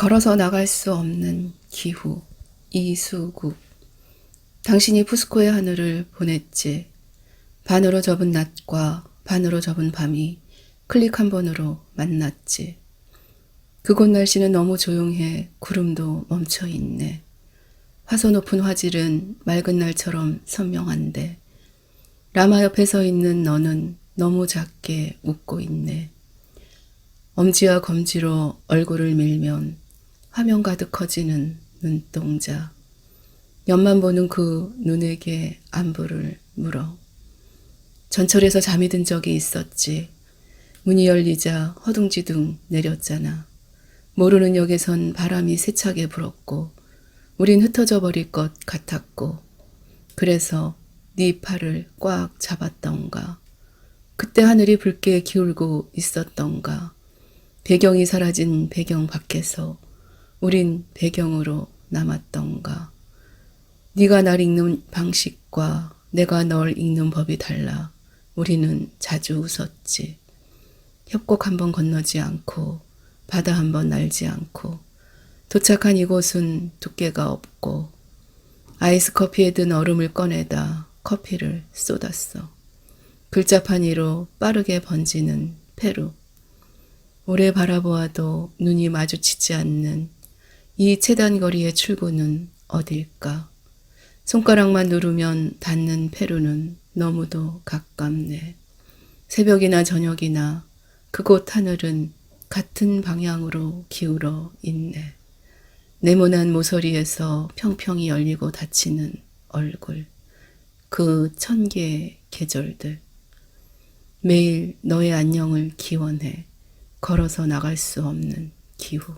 걸어서 나갈 수 없는 기후 이수국. 당신이 푸스코의 하늘을 보냈지. 반으로 접은 낮과 반으로 접은 밤이 클릭 한 번으로 만났지. 그곳 날씨는 너무 조용해 구름도 멈춰 있네. 화소 높은 화질은 맑은 날처럼 선명한데 라마 옆에 서 있는 너는 너무 작게 웃고 있네. 엄지와 검지로 얼굴을 밀면 화면 가득 커지는 눈동자. 옆만 보는 그 눈에게 안부를 물어. 전철에서 잠이 든 적이 있었지. 문이 열리자 허둥지둥 내렸잖아. 모르는 역에선 바람이 세차게 불었고, 우린 흩어져 버릴 것 같았고, 그래서 네 팔을 꽉 잡았던가. 그때 하늘이 붉게 기울고 있었던가. 배경이 사라진 배경 밖에서 우린 배경으로 남았던가. 네가 날 읽는 방식과 내가 널 읽는 법이 달라. 우리는 자주 웃었지. 협곡 한 번 건너지 않고 바다 한 번 날지 않고 도착한 이곳은 두께가 없고 아이스 커피에 든 얼음을 꺼내다 커피를 쏟았어. 글자판 위로 빠르게 번지는 페루. 오래 바라보아도 눈이 마주치지 않는 이 체단거리의 출구는 어딜까? 손가락만 누르면 닿는 페루는 너무도 가깝네. 새벽이나 저녁이나 그곳 하늘은 같은 방향으로 기울어 있네. 네모난 모서리에서 평평히 열리고 닫히는 얼굴. 그 천 개의 계절들. 매일 너의 안녕을 기원해 걸어서 나갈 수 없는 기후.